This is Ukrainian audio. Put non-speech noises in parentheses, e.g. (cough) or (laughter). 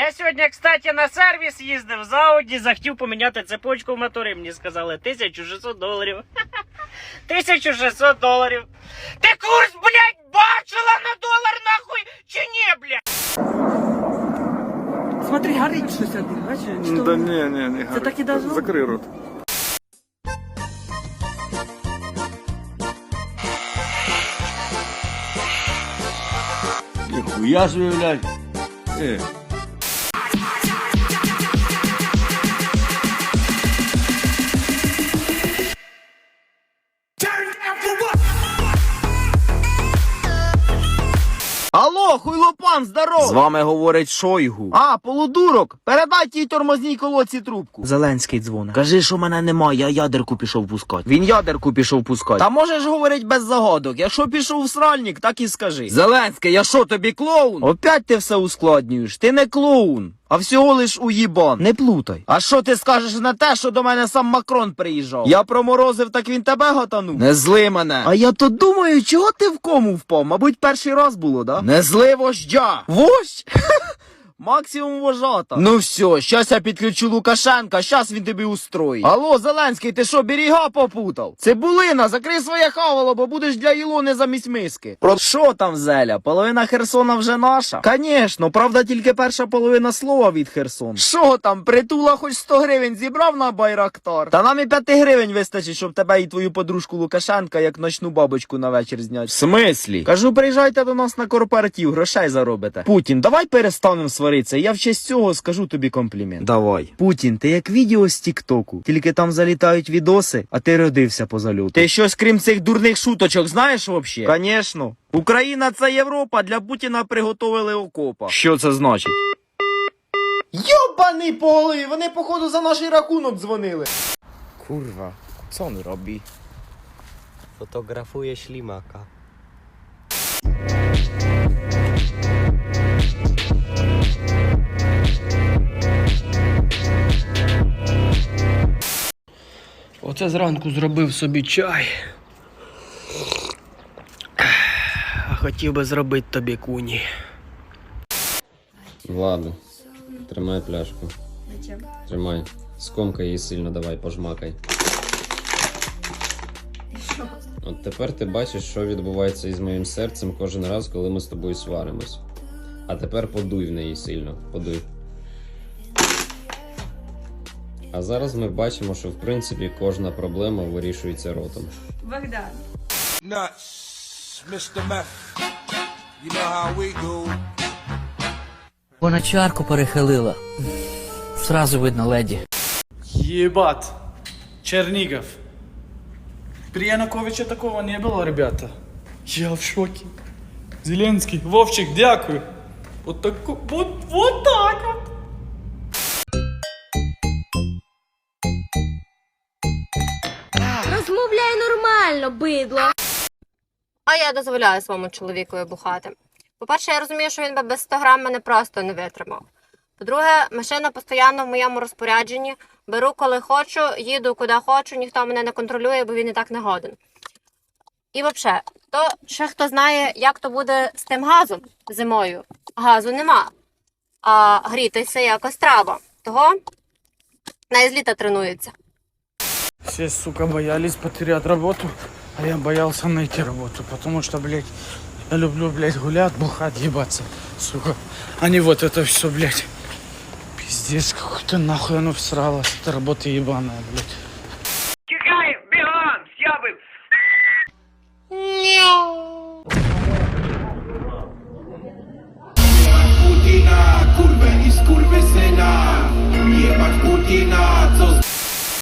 Я сьогодні, кстати, на сервіс їздив з Ауді, захотів поміняти цепочку в моторі. Мені сказали 1600 доларів. (laughs) 1600 доларів. Ти курс, блядь, бачила на долар нахуй чи ні, блядь? Смотри, горить щось один, бачиш? Що? Да не, не, не. Це так і должно Закрий рот. Ніхуя собі, блядь. Е. Алло, хуйлопан, здоров! З вами говорить Шойгу. А, полудурок, передай тій тормозній колодці трубку. Зеленський дзвонить. Кажи, що мене немає, я ядерку пішов пускати. Він ядерку пішов пускати. Та можеш говорить без загадок. Якщо пішов в сральник, так і скажи. Зеленський, я що тобі клоун? Опять ти все ускладнюєш. Ти не клоун. А всього лиш уїбан. Не плутай. А що ти скажеш на те, що до мене сам Макрон приїжджав? Я проморозив, так він тебе готанув. Не зли мене. А я то думаю, чого ти в кому впав? Мабуть, перший раз було, да? Не зли вождя. Вождь? Максимум вожата. Ну все, щас я підключу Лукашенка, щас він тобі устроїть. Алло, Зеленський, ти що, берега попутав? Цибулина, закрий своє хавало, бо будеш для Ілони замість миски. Про що там, Зеля? Половина Херсона вже наша? Конечно, правда, тільки перша половина слова від Херсона. Що там, притула хоч 100 гривень зібрав на байрактар? Та нам і 5 гривень вистачить, щоб тебе і твою подружку Лукашенка як ночну бабочку на вечір зняти. В смислі? Кажу, приїжджайте до нас на корпоратив, грошей заробите. Путін, давай перестанемо сваритися. Я в честь цього скажу тобі комплімент. Давай. Путін, ти як відео з Тіктоку. Тільки там залітають відоси, а ти родився по зальоту. Ти щось крім цих дурних шуточок знаєш вообще? Конечно. Україна це Європа, для Путіна приготовили окопа. Що це значить? Йобаний по голові, вони походу за наш рахунок дзвонили. Kurwa, co on robi? Fotografuje ślimaka. Оце зранку зробив собі чай. А хотів би зробити тобі куні. Владу, тримай пляшку. Тримай. Скомкай її сильно, давай, пожмакай. От тепер ти бачиш, що відбувається із моїм серцем кожен раз, коли ми з тобою сваримось. А тепер подуй в неї сильно. Подуй. А зараз ми бачимо, що в принципі кожна проблема вирішується ротом. Do. Вона чарку перехилила. Сразу видно леді. Ебать. Чернигов. При Януковиче такого не было, ребята. Я в шоке. Зеленский, Вовчик, дякую. Вот так, вот, вот так вот. Розмовляй нормально, бидло. А я дозволяю своєму чоловікові бухати. По-перше, я розумію, що він би без 100 грам мене просто не витримав. По-друге, машина постійно в моєму розпорядженні. Беру, коли хочу, їду куди хочу, ніхто мене не контролює, бо він і так не годен. І взагалі, то ще хто знає, як то буде з тим газом зимою. Газу нема. А грітися якось треба. Того на із літа тренується. Все, сука, боялись потерять работу, а я боялся найти работу, потому что, блядь, я люблю, блядь, гулять, бухать, ебаться, сука. А не вот это все, блядь. Пиздец, какой-то нахуй оно всралось, это работа ебаная, блядь. С'ябив. Putina, kurwę i skurwysyna. Jebać Putina, co z...